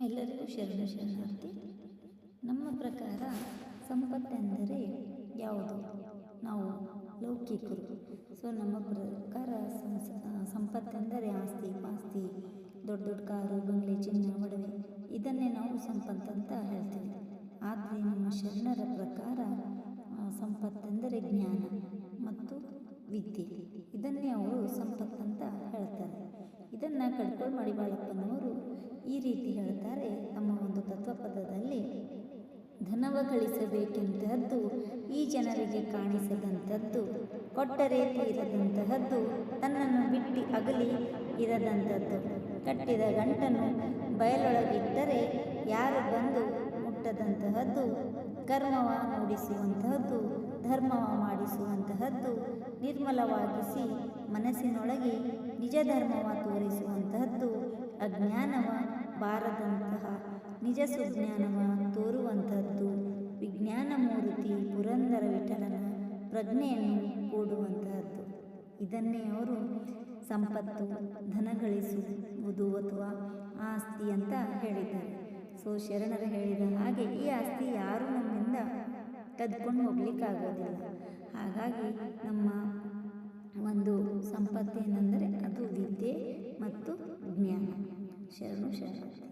ಎಲ್ಲರಿಗೂ ಶರಣ ಶರಣಾರ್ಥಿ. ನಮ್ಮ ಪ್ರಕಾರ ಸಂಪತ್ತೆಂದರೆ ಯಾವುದು? ನಾವು ಲೌಕಿಕರು. ಸೊ ನಮ್ಮ ಪ್ರಕಾರ ಸಂಪತ್ತೆಂದರೆ ಆಸ್ತಿ, ಪಾಸ್ತಿ, ದೊಡ್ಡ ದೊಡ್ಡ ಕಾರು, ಬಂಗ್ಲೆ, ಚಿನ್ನ, ಒಡವೆ. ಇದನ್ನೇ ನಾವು ಸಂಪತ್ತಂತ ಹೇಳ್ತೀವಿ. ಆದರೆ ನಮ್ಮ ಶರಣರ ಪ್ರಕಾರ ಸಂಪತ್ತೆಂದರೆ ಜ್ಞಾನ ಮತ್ತು ವಿದ್ಯೆ. ಇದನ್ನೇ ಅವರು ಸಂಪತ್ತಂತ ಹೇಳ್ತಾರೆ. ಇದನ್ನು ಕಡ್ಕೋಳ್ ಮಡಿವಾಳಪ್ಪನವರು ಈ ರೀತಿ ಹೇಳ್ತಾರೆ, ನಮ್ಮ ಒಂದು ತತ್ವಪದದಲ್ಲಿ ಧನವ ಗಳಿಸಬೇಕೆಂತಹದ್ದು, ಈ ಜನರಿಗೆ ಕಾಣಿಸದಂಥದ್ದು ಕೊಟ್ಟರೆ ತೀರದಂತಹದ್ದು, ತನ್ನನ್ನು ಬಿಟ್ಟು ಅಗಲಿ ಇರದಂಥದ್ದು ಕಟ್ಟಿದ ಗಂಟನ್ನು ಬಯಲೊಳಗಿಟ್ಟರೆ ಯಾರು ಬಂದು ಮುಟ್ಟದಂತಹದ್ದು, ಕರ್ಮವ ಮೂಡಿಸುವಂತಹದ್ದು ಧರ್ಮವ ಮಾಡಿಸುವಂತಹದ್ದು, ನಿರ್ಮಲವಾಗಿಸಿ ಮನಸ್ಸಿನೊಳಗೆ ನಿಜ ಧರ್ಮವ ತೋರಿಸುವಂತಹದ್ದು, ಅಜ್ಞಾನವ ಬಾರದಂತಹ ನಿಜ ಸುಜ್ಞಾನವ ತೋರುವಂಥದ್ದು. ವಿಜ್ಞಾನ ಮೂರ್ತಿ ಪುರಂದರ ವಿಠಲನ ಪ್ರಜ್ಞೆಯನ್ನು ಕೂಡುವಂತಹದ್ದು ಇದನ್ನೇ ಅವರು ಸಂಪತ್ತು ಧನಗಳಿಸುವುದು ಅಥವಾ ಆಸ್ತಿ ಅಂತ ಹೇಳಿದ್ದಾರೆ. ಸೊ, ಶರಣರು ಹೇಳಿದ ಹಾಗೆ ಈ ಆಸ್ತಿ ಯಾರು ನಮ್ಮಿಂದ ಕದ್ಕೊಂಡು ಹೋಗ್ಲಿಕ್ಕಾಗೋದಿಲ್ಲ. ಹಾಗಾಗಿ ನಮ್ಮ ಒಂದು ಸಂಪತ್ತೇನೆಂದರೆ ಅದು ವಿದ್ಯೆ ಮತ್ತು ಜ್ಞಾನ ಶರಣು ಶರಣಾರ್ಥಿ